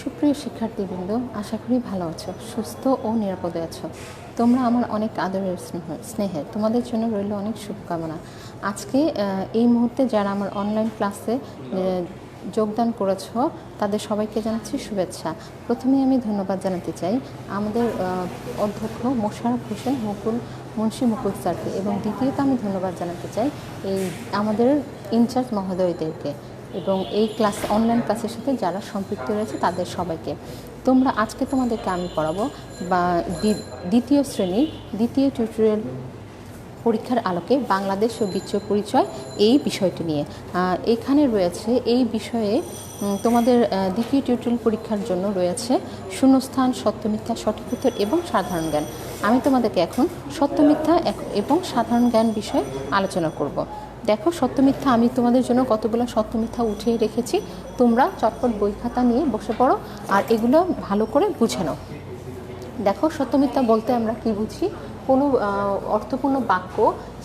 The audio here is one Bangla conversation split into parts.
সুপ্রিয় শিক্ষার্থীবৃন্দ, আশা করি ভালো আছো, সুস্থ ও নিরাপদে আছো। তোমরা আমার অনেক আদরের স্নেহ, স্নেহে, তোমাদের জন্য রইল অনেক শুভকামনা। আজকে এই মুহূর্তে যারা আমার অনলাইন ক্লাসে যোগদান করেছ, তাদের সবাইকে জানাচ্ছি শুভেচ্ছা। প্রথমে আমি ধন্যবাদ জানাতে চাই আমাদের অধ্যক্ষ মোশারফ হোসেন, মুকুল, মুন্সী মুকুল স্যারকে। এবং দ্বিতীয়ত আমি ধন্যবাদ জানাতে চাই এই আমাদের ইনচার্জ মহোদয়দেরকে। এবং এই ক্লাস অনলাইন ক্লাসের সাথে যারা সম্পৃক্ত রয়েছে তাদের সবাইকে। তোমরা আজকে তোমাদেরকে আমি পড়াবো বা দ্বি- দ্বিতীয় শ্রেণির দ্বিতীয় টিউটোরিয়াল পরীক্ষার আলোকে বাংলাদেশ ও বিশ্ব পরিচয় এই বিষয়টি নিয়ে। এখানে রয়েছে এই বিষয়ে তোমাদের দ্বিতীয় টিউটোরিয়াল পরীক্ষার জন্য রয়েছে শূন্যস্থান, সত্যমিথ্যা, সঠিক উত্তর এবং সাধারণ জ্ঞান। আমি তোমাদেরকে এখন সত্যমিথ্যা এবং সাধারণ জ্ঞান বিষয়ে আলোচনা করব। দেখো সত্যমিথ্যা আমি তোমাদের জন্য কতগুলো সত্যমিথ্যা উঠিয়ে রেখেছি। তোমরা চটপট বই খাতা নিয়ে বসে পড়ো আর এগুলো ভালো করে বুঝে নাও। দেখো সত্যমিথ্যা বলতে আমরা কি বুঝি? কোনো অর্থপূর্ণ বাক্য,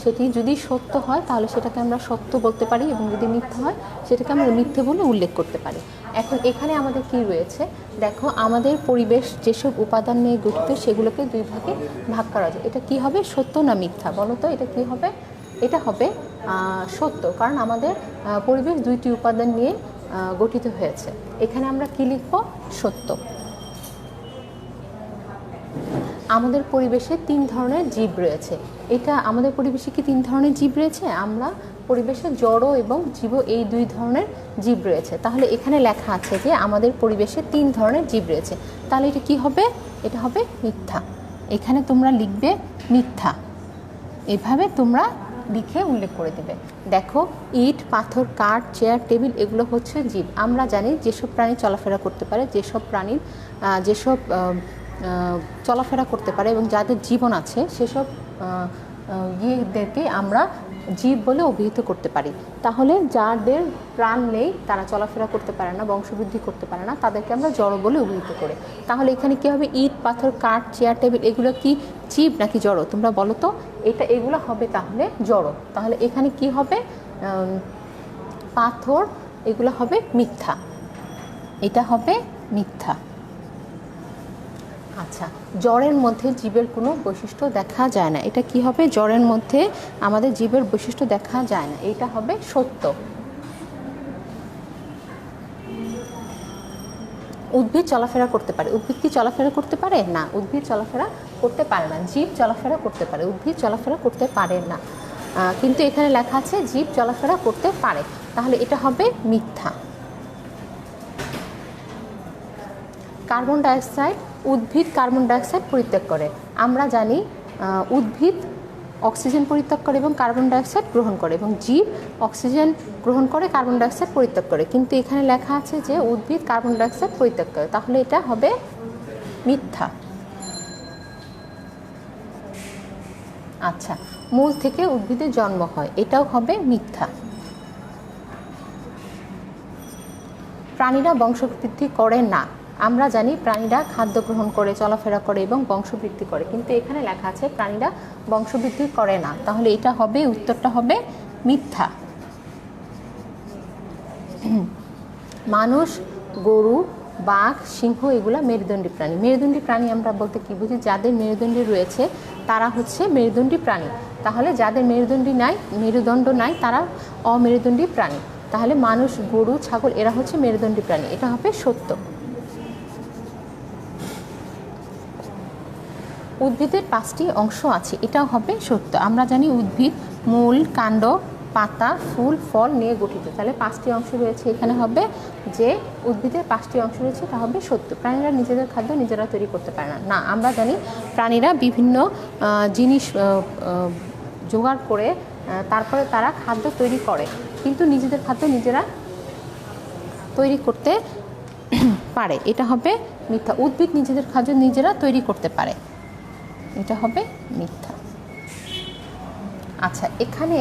সেটি যদি সত্য হয়, তাহলে সেটাকে আমরা সত্য বলতে পারি এবং যদি মিথ্যা হয়, সেটাকে আমরা মিথ্যে বলে উল্লেখ করতে পারি। এখন এখানে আমাদের কি রয়েছে? দেখো, আমাদের পরিবেশ যেসব উপাদান নিয়ে গঠিত, সেগুলোকে দুই ভাগে ভাগ করা যায়। এটা কি হবে? সত্য না মিথ্যা? বলো তো, এটা কি হবে? এটা হবে সত্য। কারণ আমাদের পরিবেশ দুইটি উপাদান নিয়ে গঠিত হয়েছে। এখানে আমরা কি লিখব? সত্য। আমাদের পরিবেশে তিন ধরনের জীব রয়েছে। এটা, আমাদের পরিবেশে কি তিন ধরনের জীব রয়েছে? আমরা পরিবেশে জড় এবং জীব এই দুই ধরনের জীব রয়েছে। তাহলে এখানে লেখা আছে যে, আমাদের পরিবেশে তিন ধরনের জীব রয়েছে। তাহলে এটা কি হবে? এটা হবে মিথ্যা। এখানে তোমরা লিখবে মিথ্যা। এভাবে তোমরা লিখে উল্লেখ করে দেবে। দেখো, ইট, পাথর, কাঠ, চেয়ার, টেবিল, এগুলো হচ্ছে জীব। আমরা জানি যেসব প্রাণী চলাফেরা করতে পারে, যেসব প্রাণীর যেসব চলাফেরা করতে পারে এবং যাদের জীবন আছে, সেসব ইয়েদেরকে আমরা জীব বলে অভিহিত করতে পারি। তাহলে যাদের প্রাণ নেই, তারা চলাফেরা করতে পারে না, বংশবৃদ্ধি করতে পারে না, তাদেরকে আমরা জড় বলে অভিহিত করি। তাহলে এখানে কী হবে? ইট, পাথর, কাঠ, চেয়ার, টেবিল, এগুলো কি জীব নাকি জড়? তোমরা বলো তো। এটা, এগুলো হবে তাহলে জড়। তাহলে এখানে কি হবে? পাথর, এগুলো হবে মিথ্যা। এটা হবে মিথ্যা। আচ্ছা জ্বরের মধ্যে জীবের কোনো বৈশিষ্ট্য দেখা যায় না। এটা কি হবে? জ্বরের মধ্যে আমাদের জীবের বৈশিষ্ট্য দেখা যায় না। এটা হবে সত্য। উদ্ভিদ চলাফেরা করতে পারে। উদ্ভিদ কি চলাফেরা করতে পারে? না, উদ্ভিদ চলাফেরা করতে পারে না। জীব চলাফেরা করতে পারে। উদ্ভিদ চলাফেরা করতে পারে না। কিন্তু এখানে লেখা আছে জীব চলাফেরা করতে পারে। তাহলে এটা হবে মিথ্যা। কার্বন ডাইঅক্সাইড উদ্ভিদ কার্বন ডাইঅক্সাইড পরিত্যাগ করে। আমরা জানি উদ্ভিদ অক্সিজেন পরিত্যাগ করে এবং কার্বন ডাইঅক্সাইড গ্রহণ করে এবং জীব অক্সিজেন গ্রহণ করে, কার্বন ডাইঅক্সাইড পরিত্যাগ করে। কিন্তু এখানে লেখা আছে যে উদ্ভিদ কার্বন ডাইঅক্সাইড পরিত্যাগ করে। তাহলে এটা হবে মিথ্যা। আচ্ছা মূল থেকে উদ্ভিদের জন্ম হয়, এটাও হবে মিথ্যা। প্রাণীরা বংশবৃদ্ধি করে না। আমরা জানি প্রাণীরা খাদ্য গ্রহণ করে, চলাফেরা করে এবং বংশবৃদ্ধি করে। কিন্তু এখানে লেখা আছে প্রাণীরা বংশবৃদ্ধি করে না। তাহলে এটা হবে, উত্তরটা হবে মিথ্যা। মানুষ, গরু, বাঘ, সিংহ, এগুলা মেরুদণ্ডী প্রাণী। মেরুদণ্ডী প্রাণী আমরা বলতে কি বুঝি? যাদের মেরুদণ্ডী রয়েছে, তারা হচ্ছে মেরুদণ্ডী প্রাণী। তাহলে যাদের মেরুদণ্ডী নাই, মেরুদণ্ড নাই, তারা অমেরুদণ্ডী প্রাণী। তাহলে মানুষ, গরু, ছাগল, এরা হচ্ছে মেরুদণ্ডী প্রাণী। এটা হবে সত্য। উদ্ভিদের পাঁচটি অংশ আছে, এটাও হবে সত্য। আমরা জানি উদ্ভিদ, মূল, কাণ্ড, পাতা, ফুল, ফল নিয়ে গঠিত। তাহলে পাঁচটি অংশ রয়েছে, এখানে হবে যে উদ্ভিদের পাঁচটি অংশ রয়েছে, তা হবে সত্য। প্রাণীরা নিজেদের খাদ্য নিজেরা তৈরি করতে পারে না। না, আমরা জানি প্রাণীরা বিভিন্ন জিনিস জোগাড় করে তারপরে তারা খাদ্য তৈরি করে। কিন্তু নিজেদের খাদ্য নিজেরা তৈরি করতে পারে। এটা হবে মিথ্যা। উদ্ভিদ নিজেদের খাদ্য নিজেরা তৈরি করতে পারে। এটা হবে মিথ্যা। আচ্ছা এখানে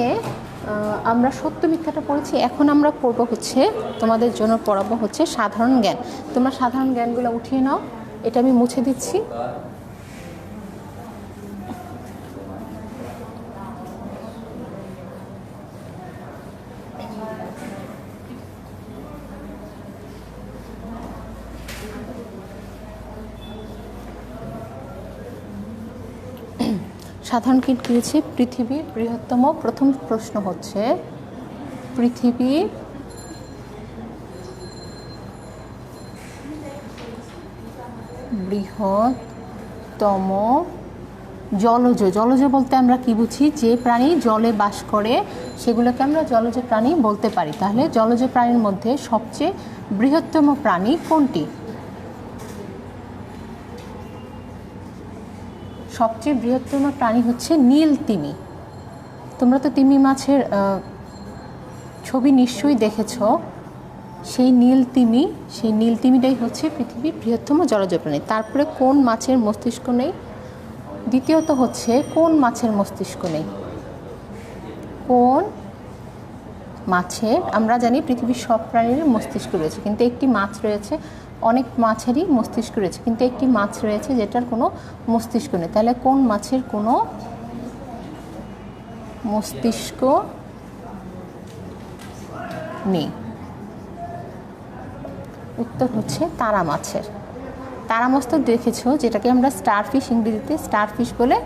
আমরা সত্য মিথ্যাটা পড়েছি। এখন আমরা পড়ব হচ্ছে তোমাদের জন্য পড়াবো হচ্ছে সাধারণ জ্ঞান। তোমরা সাধারণ জ্ঞানগুলো উঠিয়ে নাও। এটা আমি মুছে দিচ্ছি। সাধারণ কীট দিয়েছে পৃথিবীর বৃহত্তম। প্রথম প্রশ্ন হচ্ছে, পৃথিবী বৃহত্তম জলজ। জলজ বলতে আমরা কি বুঝি? যে প্রাণী জলে বাস করে, সেগুলোকে আমরা জলজ প্রাণী বলতে পারি। তাহলে জলজ প্রাণীর মধ্যে সবচেয়ে বৃহত্তম প্রাণী কোনটি? সবচেয়ে বৃহত্তম প্রাণী হচ্ছে নীল তিমি। তোমরা তো তিমি মাছের ছবি নিশ্চয়ই দেখেছ। সেই নীল তিমি, সেই নীল তিমিটাই হচ্ছে পৃথিবীর বৃহত্তম জলজ প্রাণী। তারপরে কোন মাছের মস্তিষ্ক নেই? দ্বিতীয়ত হচ্ছে, কোন মাছের মস্তিষ্ক নেই? কোন মাছের, আমরা জানি পৃথিবীর সব প্রাণীর মস্তিষ্ক রয়েছে, কিন্তু একটি মাছ রয়েছে অনেক মাছেরই মস্তিষ্ক রয়েছে, কিন্তু একটি মাছ রয়েছে যেটার কোনো মস্তিষ্ক নেই। তাহলে কোন মাছের কোনো মস্তিষ্ক নেই? উত্তর হচ্ছে তারা মাছের। তারা মাছ তো দেখেছ, যেটাকে আমরা স্টারফিশ ইংরেজিতে স্টারফিশ বলে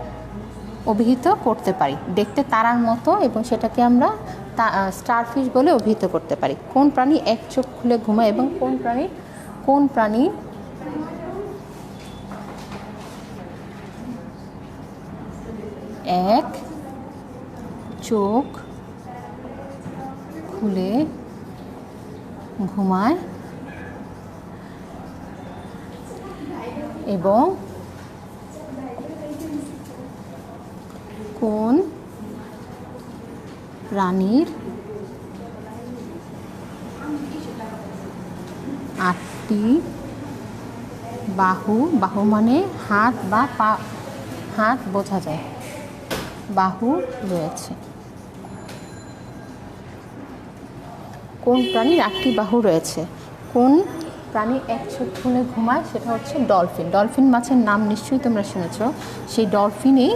অভিহিত করতে পারি। দেখতে তারার মতো এবং সেটাকে আমরা স্টারফিশ বলে অভিহিত করতে পারি। কোন প্রাণী এক চোখ খুলে ঘুমায় এবং কোন প্রাণী কোন প্রাণী? এক চোখ খুলে ঘুমায় এবং কোন প্রাণীর আটটি বাহু বাহু মানে হাত বা পা, হাত বোঝা যায়। বাহু রয়েছে। কোন প্রাণীর আটটি বাহু রয়েছে? কোন প্রাণী এক চোখ খুলে ঘুমায় সেটা হচ্ছে ডলফিন। ডলফিন মাছের নাম নিশ্চয়ই তোমরা শুনেছ। সেই ডলফিনেই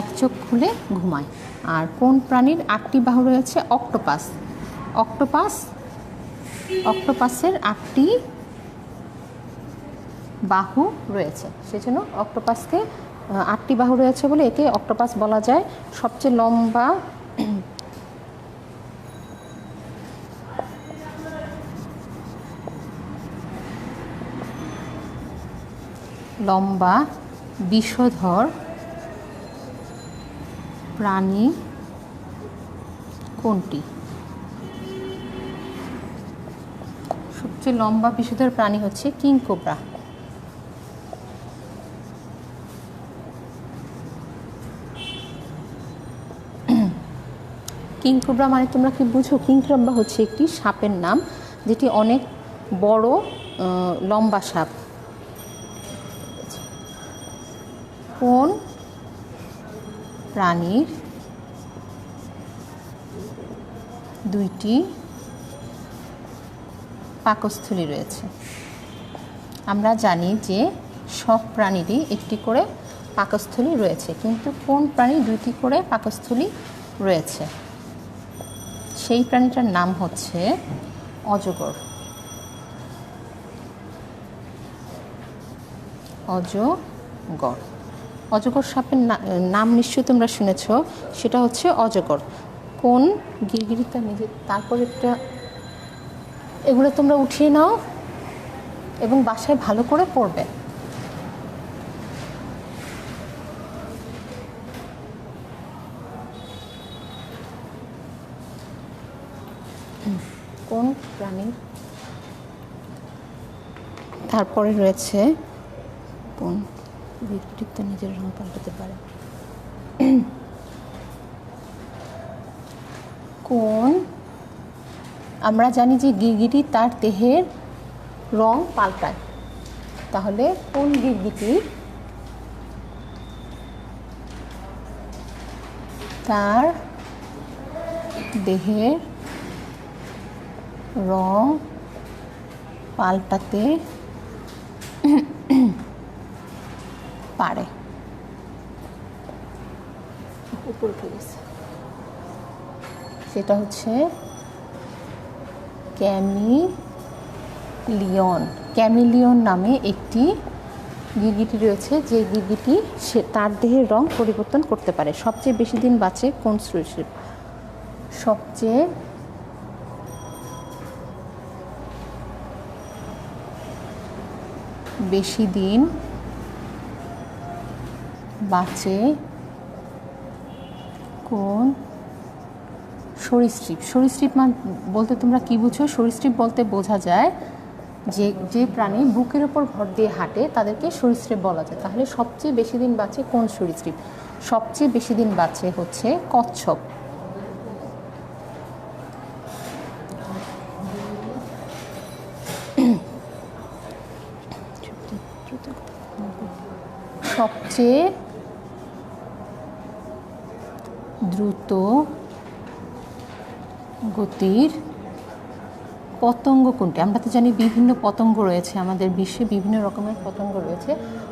এক চোখ খুলে ঘুমায়। আর কোন প্রাণীর আটটি বাহু রয়েছে? অক্টোপাস। অক্টোপাস, অক্টোপাসের আটটি বাহু রয়েছে। সেজন্য অক্টোপাসকে আটটি বাহু রয়েছে বলে একে অক্টোপাস বলা যায়। সবচেয়ে লম্বা লম্বা বিষধর প্রাণী কোনটি? সবচেয়ে লম্বা বিষধর প্রাণী হচ্ছে কিংকোবরা। কিংকোবরা মানে তোমরা কি বুঝো? কিংকোবরা হচ্ছে একটি সাপের নাম, যেটি অনেক বড় লম্বা সাপ। কোন প্রাণীর দুইটি পাকস্থলী রয়েছে? আমরা জানি যে সব প্রাণীরই একটি করে পাকস্থলী রয়েছে, কিন্তু কোন প্রাণী দুইটি করে পাকস্থলী রয়েছে? সেই প্রাণীটার নাম হচ্ছে অজগর। অজগর। অজগর সাপের নাম নিশ্চয়ই তোমরা শুনেছ, সেটা হচ্ছে অজগর। কোন গিরগিরিটা নিজে তারপর একটা এগুলো তোমরা উঠিয়ে নাও এবং বাসায় ভালো করে পড়বে কোন প্রাণীর তারপরে রয়েছে বিকৃত নিজের রং পাল্টাতে পারে। কোন? আমরা জানি যে গিরগিটি তার দেহের রং পাল্টায়। তাহলে কোন গিরগিটি? তার দেহের রং পাল্টাতে পারে। সেটা হচ্ছে ক্যামিলিয়ন। ক্যামিলিয়ন নামে একটি গিরগিটি রয়েছে, যে গিরগিটি সে তার দেহের রং পরিবর্তন করতে পারে। সবচেয়ে বেশি দিন বাঁচে কোন সরীসৃপ সবচেয়ে বেশি দিন বাঁচে কোন সরীসৃপ। সরীসৃপ মান বলতে তোমরা কি বুঝো? সরীসৃপ বলতে বোঝা যায় যে যে প্রাণী বুকের ওপর ভর দিয়ে হাঁটে, তাদেরকে সরীসৃপ বলা যায়। তাহলে সবচেয়ে বেশি দিন বাঁচে কোন সরীসৃপ? সবচেয়ে বেশি দিন বাঁচে হচ্ছে কচ্ছপ। সবচেয়ে দ্রুত গতির পতঙ্গ কোনটি? আমরা তো জানি বিভিন্ন পতঙ্গ রয়েছে, আমাদের বিশ্বে বিভিন্ন রকমের পতঙ্গ রয়েছে।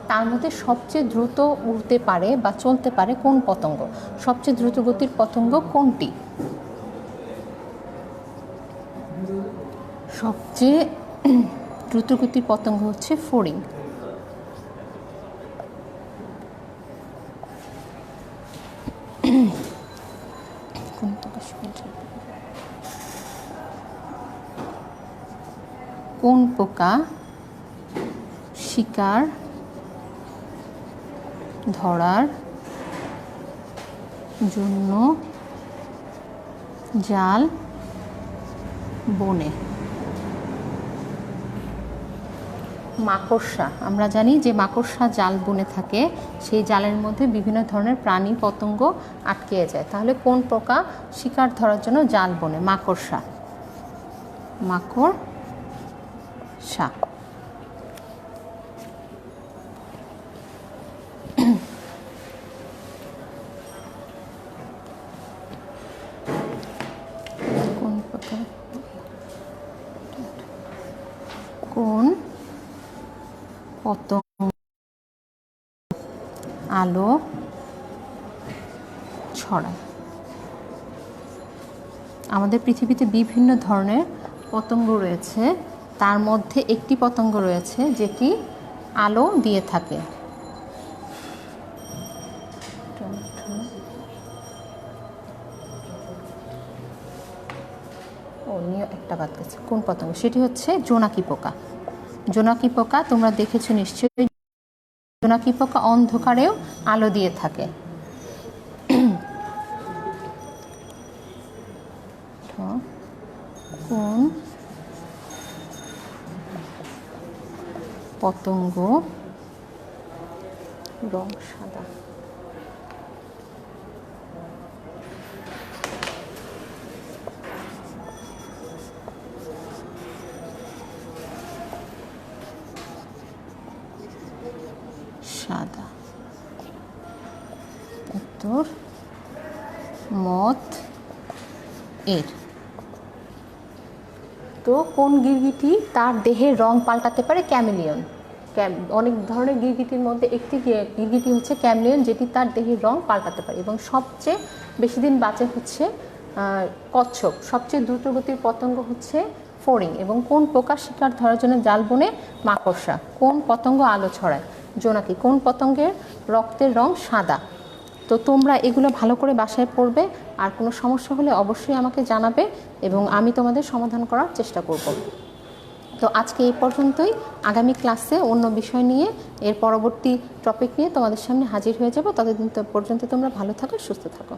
তার মধ্যে সবচেয়ে দ্রুত উড়তে পারে বা চলতে পারে কোন পতঙ্গ? সবচেয়ে দ্রুত গতির পতঙ্গ কোনটি? সবচেয়ে দ্রুত গতির পতঙ্গ হচ্ছে ফড়িং পোকা শিকার, ধরার জন্য জাল, বনে। মাকড়সা, আমরা জানি যে মাকড়সা জাল বুনে থাকে, সেই জালের মধ্যে বিভিন্ন ধরনের প্রাণী পতঙ্গ আটকে যায়। তাহলে কোন পোকা? শিকার ধরার জন্য জাল বনে, মাকড়সা। পোকা কোন পতঙ্গ? আলো ছড়ায়। আমাদের পৃথিবীতে বিভিন্ন ধরনের পতঙ্গ রয়েছে। তার মধ্যে একটি পতঙ্গ রয়েছে যেটি আলো দিয়ে থাকে। একটা বাদ গেছে। কোন পতঙ্গ? সেটি হচ্ছে জোনাকি পোকা। জোনাকি পোকা তোমরা দেখেছ নিশ্চয়ই। জোনাকি পোকা অন্ধকারেও আলো দিয়ে থাকে। কোন পতঙ্গ রং সাদা। সাদা। উত্তর, মত এর। তো কোন গিরগিটি তার দেহের রং পাল্টাতে পারে ক্যামেলিয়ন? ক্যাম- অনেক ধরনের গিরগিটির মধ্যে একটি গিরগিটি হচ্ছে ক্যামলিয়ন, যেটি তার দেহের রং পাল্টাতে পারে এবং সবচেয়ে বেশি দিন বাঁচে হচ্ছে কচ্ছপ। সবচেয়ে দ্রুতগতির পতঙ্গ হচ্ছে ফড়িং এবং কোন পোকা শিকার ধরার জন্য জাল বনে মাকড়সা? কোন পতঙ্গ আলো ছড়ায়? জোনাকি, কোন পতঙ্গের রক্তের রং সাদা? তো তোমরা এগুলো ভালো করে বাসায় পড়বে, আর কোনো সমস্যা হলে অবশ্যই আমাকে জানাবে এবং আমি তোমাদের সমাধান করার চেষ্টা করব। তো আজকে এই পর্যন্তই। আগামী ক্লাসে অন্য বিষয় নিয়ে, এর পরবর্তী টপিক নিয়ে তোমাদের সামনে হাজির হয়ে যাব। ততদিন পর্যন্ত তোমরা ভালো থাকো, সুস্থ থাকো।